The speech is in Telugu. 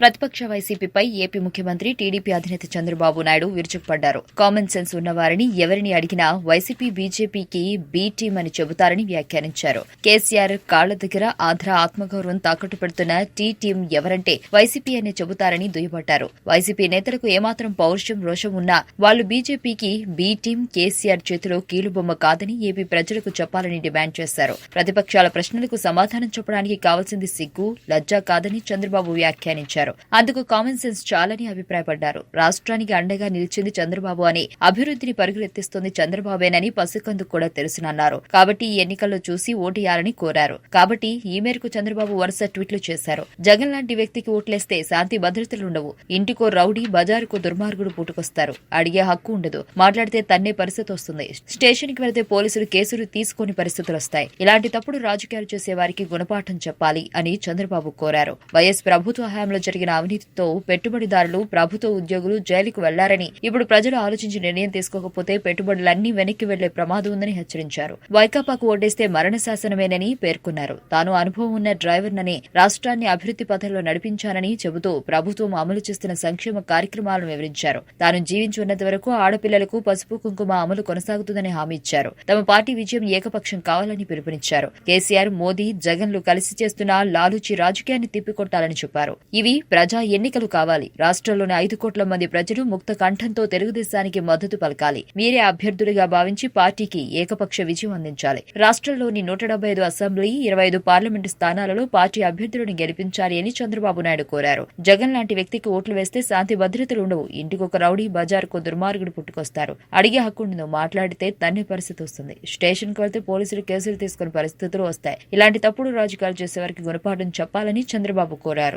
ప్రతిపక్ష వైసీపీపై ఏపీ ముఖ్యమంత్రి టీడీపీ అధినేత చంద్రబాబు నాయుడు విరుచుకుపడ్డారు. కామన్ సెన్స్ ఉన్నవారిని ఎవరిని అడిగినా వైసీపీ బీజేపీకి బీ టీం అని చెబుతారని వ్యాఖ్యానించారు. కేసీఆర్ కాళ్ళ దగ్గర ఆంధ్ర ఆత్మగౌరవం తాకట్టు పెడుతున్న టీ టీం ఎవరంటే వైసీపీ అనే చెబుతారని దుయ్యబట్టారు. వైసీపీ నేతలకు ఏమాత్రం పౌరుషం రోషం ఉన్నా వాళ్ళు బీజేపీకి బీ టీం కేసీఆర్ చేతిలో కీలుబొమ్మ కాదని ఏపీ ప్రజలకు చెప్పాలని డిమాండ్ చేశారు. ప్రతిపక్షాల ప్రశ్నలకు సమాధానం చెప్పడానికి కావాల్సింది సిగ్గు లజ్జా కాదని చంద్రబాబు వ్యాఖ్యానించారు. అందుకు కామన్ సెన్స్ చాలని అభిప్రాయపడ్డారు. రాష్ట్రానికి అండగా నిలిచింది చంద్రబాబు అని అభివృద్ధిని పరుగులెత్తిస్తోంది చంద్రబాబేనని పసికందుకు కూడా తెలుసునన్నారు. కాబట్టి ఈ ఎన్నికల్లో చూసి ఓటేయాలని కోరారు. కాబట్టి ఈ మేరకు చంద్రబాబు వరుస ట్వీట్లు చేశారు. జగన్ లాంటి వ్యక్తికి ఓట్లేస్తే శాంతి భద్రతలుండవు. ఇంటికో రౌడీ బజారుకో దుర్మార్గుడు పుట్టుకొస్తారు. అడిగే హక్కు ఉండదు. మాట్లాడితే తన్నే పరిస్థితి వస్తుంది. స్టేషన్కి వెళితే పోలీసులు కేసులు తీసుకొని పరిస్థితులు వస్తాయి ఇలాంటి తప్పుడు రాజకీయాలు చేసే వారికి గుణపాఠం చెప్పాలి అని చంద్రబాబు కోరారు. వైఎస్ ప్రభుత్వ హయాంలో జరిగిన అవినీతితో పెట్టుబడిదారులు ప్రభుత్వ ఉద్యోగులు జైలుకు వెళ్ళారని ఇప్పుడు ప్రజలు ఆలోచించి నిర్ణయం తీసుకోకపోతే పెట్టుబడులన్నీ వెనక్కి వెళ్ళే ప్రమాదం ఉందని హెచ్చరించారు. వైకాపాకు ఓటేస్తే మరణ శాసనమేనని పేర్కొన్నారు. తాను అనుభవం ఉన్న డ్రైవర్నని రాష్ట్రాన్ని అభివృద్ధి పథంలో నడిపించానని చెబుతూ ప్రభుత్వం అమలు చేస్తున్న సంక్షేమ కార్యక్రమాలను వివరించారు. తాను జీవించి ఉన్నంత వరకు ఆడపిల్లలకు పసుపు కుంకుమ అమలు కొనసాగుతుందని హామీ ఇచ్చారు. తమ పార్టీ విజయం ఏకపక్షం కావాలని పిలుపునిచ్చారు. కేసీఆర్ మోదీ జగన్లు కలిసి చేస్తున్న లాలూచి రాజకీయాన్ని తిప్పికొట్టాలని చెప్పారు. ఇవి ప్రజా ఎన్నికలు కావాలి. రాష్ట్రంలోని ఐదు కోట్ల మంది ప్రజలు ముక్త కంఠంతో తెలుగుదేశానికి మద్దతు పలకాలి. మీరే అభ్యర్థులుగా భావించి పార్టీకి ఏకపక్ష విజయం అందించాలి. రాష్ట్రంలోని నూట డెబ్బై ఐదు అసెంబ్లీ ఇరవై ఐదు పార్లమెంటు స్థానాలలో పార్టీ అభ్యర్థులను గెలిపించాలి అని చంద్రబాబు నాయుడు కోరారు. జగన్ లాంటి వ్యక్తికి ఓట్లు వేస్తే శాంతి భద్రతలు ఉండవు. ఇంటికొక రౌడీ బజార్కు దుర్మార్గుడు పుట్టుకొస్తారు అడిగే హక్కు ఉండదు మాట్లాడితే తన్నే పరిస్థితి వస్తుంది. స్టేషన్కు వెళ్తే పోలీసులు కేసులు తీసుకునే పరిస్థితులు వస్తాయి. ఇలాంటి తప్పుడు రాజకీయాలు చేసేవారికి గుణపాఠం చెప్పాలని చంద్రబాబు కోరారు.